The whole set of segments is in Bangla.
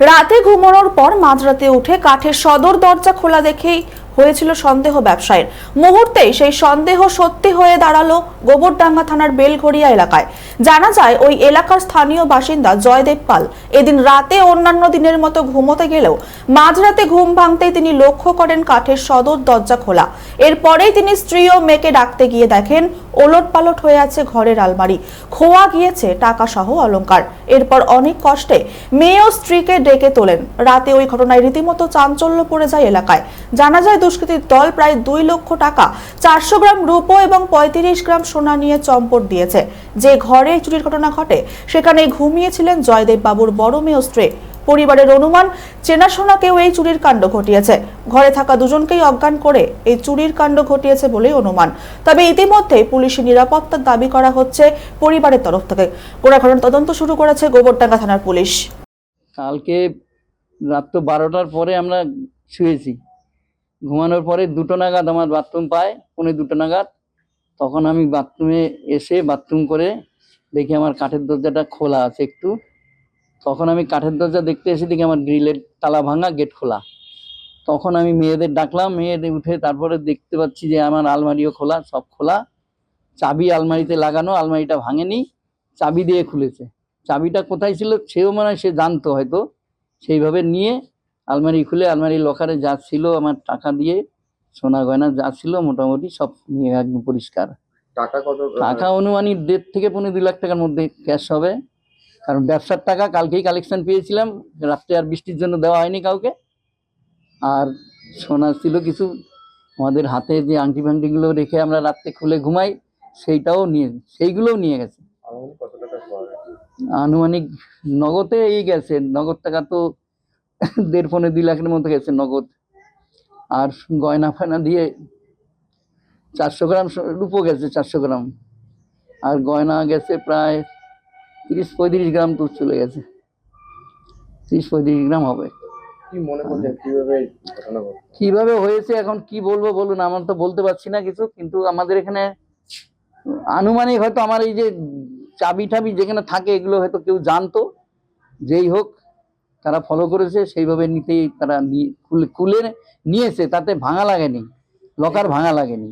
রাতে ঘুমানোর পর মাঝরাতে উঠে কাঠের সদর দরজা খোলা দেখেই হয়েছিল সন্দেহ ব্যবসায়ীর। মুহূর্তেই সেই সন্দেহ সত্যি হয়ে দাঁড়াল গোবরডাঙ্গা থানার বেলঘড়িয়া এলাকায়। জানা যায়, ওই এলাকার স্থানীয় বাসিন্দা জয়দেব পাল এদিন রাতে অন্যান্য দিনের মতো ঘুমোতে গেলেও মাঝরাতে ঘুম ভাঙতেই তিনি লক্ষ্য করেন কাঠের সদর দরজা খোলা। এরপরেই তিনি স্ত্রী ও মেয়েকে ডাকতে গিয়ে দেখেন ওলট পালট হয়ে আছে ঘরের আলমারি। খোয়া গিয়েছে টাকা সহ অলংকার। এরপর অনেক কষ্টে মেয়ে ও স্ত্রীকে ডেকে তোলেন। রাতে ওই ঘটনায় রীতিমতো চাঞ্চল্য পড়ে যায় এলাকায়। জানা যায় দুষ্কৃতীর দল প্রায় দুই লক্ষ টাকা, চারশো গ্রাম রূপো এবং পঁয়ত্রিশ গ্রাম সোনা নিয়ে চম্পট দিয়েছে। যে ঘরে চুরির ঘটনা ঘটে সেখানে ঘুমিয়েছিলেন জয়দেব বাবুর বড় মেয়ে স্ত্রী। পরিবারের অনুমান চেনাশোনা কেউ এই চুরির কাণ্ড ঘটিয়েছে। ঘরে থাকা দুজনকেই অজ্ঞান করে এই চুরির কাণ্ড ঘটিয়েছে বলেই অনুমান। তবে ইতিমধ্যে পুলিশি নিরাপত্তার দাবি করা হচ্ছে পরিবারের তরফ থেকে। গোড়া ঘটনা তদন্ত শুরু করেছে গোবরডাঙ্গা থানার পুলিশ। কালকে রাত তো বারোটার পরে আমরা শুয়েছি। ঘুমানোর পরে দুটো নাগাদ আমার বাথরুম পায়, পৌনে দুটো নাগাদ। তখন আমি বাথরুমে এসে বাথরুম করে দেখি আমার কাঠের দরজাটা খোলা আছে একটু। তখন আমি কাঠের দরজা দেখতে এসে দেখি আমার গ্রিলের তালা ভাঙা গেট খোলা। তখন আমি মেয়েদের ডাকলাম মেয়েদের উঠে তারপরে দেখতে পাচ্ছি যে আমার আলমারিও খোলা সব খোলা। চাবি আলমারিতে লাগানো আলমারিটা ভাঙেনি চাবি দিয়ে খুলেছে। চাবিটা কোথায় ছিল সেও মনে সে জানতো হয়তো। সেইভাবে নিয়ে আলমারি খুলে আলমারি লকারে যা ছিল আমার টাকা দিয়ে সোনা গয়না যা ছিল মোটামুটি সব নিয়ে একদম পরিষ্কার। টাকা কত? টাকা অনুমানিক দেড় থেকে পনেরো দুই লাখ টাকার মধ্যে ক্যাশ হবে। কারণ ব্যবসার টাকা কালকেই কালেকশন পেয়েছিলাম রাত্রে আর বৃষ্টির জন্য দেওয়া হয়নি কাউকে। আর সোনা ছিল কিছু আমাদের হাতে যে আংটি ফাংটিগুলো রেখে আমরা রাত্রে খুলে ঘুমাই সেইটাও নিয়ে সেইগুলোও নিয়ে গেছে। আনুমানিক নগদে এই গেছে নগদ টাকা তো দেড় পনেরো দুই লাখের মতো গেছে নগদ। আর গয়না ফয়না দিয়ে চারশো গ্রাম রূপো গেছে চারশো গ্রাম। আর গয়না গেছে প্রায় তিরিশ পঁয়ত্রিশ গ্রাম তো চলে গেছে। তিরিশ পঁয়ত্রিশ গ্রাম হবে। কীভাবে হয়েছে এখন কি বলব বলুন আমার তো বলতে পারছি না কিছু কিন্তু আমাদের এখানে আনুমানিক হয়তো আমার এই যে চাবি টাবি যেখানে থাকে এগুলো হয়তো কেউ জানতো। যেই হোক তারা ফলো করেছে সেইভাবে নিতেই তারা খুলে নিয়েছে তাতে ভাঙা লাগেনি। লকার ভাঙা লাগেনি।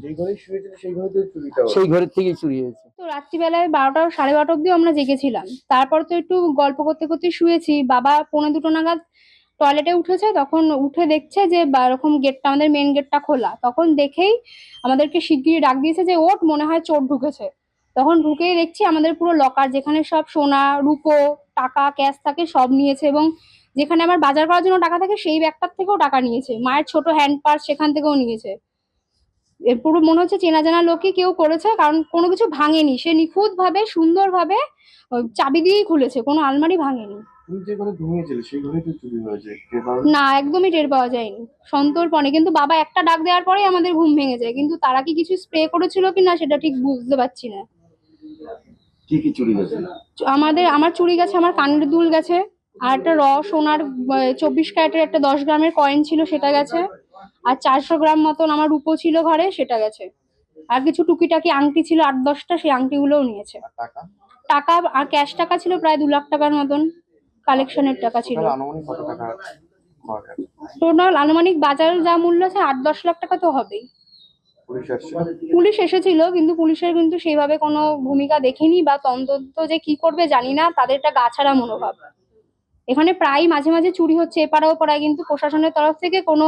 সেই ঘরের থেকেই চুরি হয়েছে। তো রাত্রিবেলায় বারোটা সাড়ে বারোটা অব্দিও আমরা জেগেছিলাম। তারপর তো একটু গল্প করতে করতে শুয়েছি। বাবা পৌনে দুটো নাগাদ টয়লেটে উঠেছে, তখন উঠে দেখছে যে এরকম গেটটা আমাদের মেন গেটটা খোলা। তখন দেখেই আমাদেরকে শিগগিরই ডাক দিয়েছে যে ওট মনে হয় চোর ঢুকেছে। তখন ঢুকেই দেখছি আমাদের পুরো লকার যেখানে সব সোনা, রুপো, টাকা ক্যাশ থাকে, সব নিয়েছে এবং যেখানে আমার বাজার করার জন্য টাকা থাকে, সেই ব্যাগটার থেকেও টাকা নিয়েছে। মায়ের ছোট হ্যান্ড পার্স সেখান থেকেও নিয়েছে। পুরো মনে হচ্ছে চেনা জানা লোকই কেউ করেছে কারণ কোনো কিছু ভাঙেনি। সে নিখুঁত ভাবে সুন্দর ভাবে চাবি দিয়েই খুলেছে কোনো আলমারি ভাঙেনি। চুরি না একদমই টের পাওয়া যায়নি সন্তর্পণে। কিন্তু বাবা একটা ডাক দেওয়ার পরেই আমাদের ঘুম ভেঙে যায়। কিন্তু তারা কি কিছু স্প্রে করেছিল কি না সেটা ঠিক বুঝতে পারছি না। কি কি চুরি গেছে আমাদের আমার চুড়ি গেছে আমার কানের দুল গেছে আর একটা র সোনার চব্বিশ ক্যারেটের একটা দশ গ্রামের কয়েন ছিল সেটা গেছে। আর চারশো গ্রাম মতন আমার রূপো ছিল ঘরে সেটা গেছে। আর কিছু টুকিটাকি আংটি ছিল আট দশটা সেই আংটিগুলোও নিয়েছে। টাকা? আর ক্যাশ টাকা ছিল প্রায় দু লাখ টাকার মতন। কালেকশনের টাকা ছিল। টোটাল আনুমানিক বাজার যা মূল্য আছে আট দশ লাখ টাকা তো হবেই। পুলিশ পুলিশ এসেছিল কিন্তু পুলিশের কিন্তু সেইভাবে কোনো ভূমিকা দেখেনি বা তদন্ত যে কি করবে জানি না তাদের একটা গাছাড়া মনোভাব। এখানে প্রায় মাঝে মাঝে চুরি হচ্ছে, এপাড়াও পাড়ায়, কিন্তু প্রশাসনের তরফ থেকে কোনো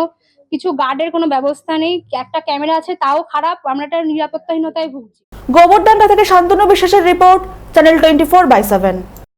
কিছু গার্ডের কোনো ব্যবস্থা নেই। একটা ক্যামেরা আছে, তাও খারাপ, আমরা একটা নিরাপত্তাহীনতায় ভুগছি। গোবরডাঙ্গা থেকে শান্তনু বিশ্বাসের report, channel twenty four by seven.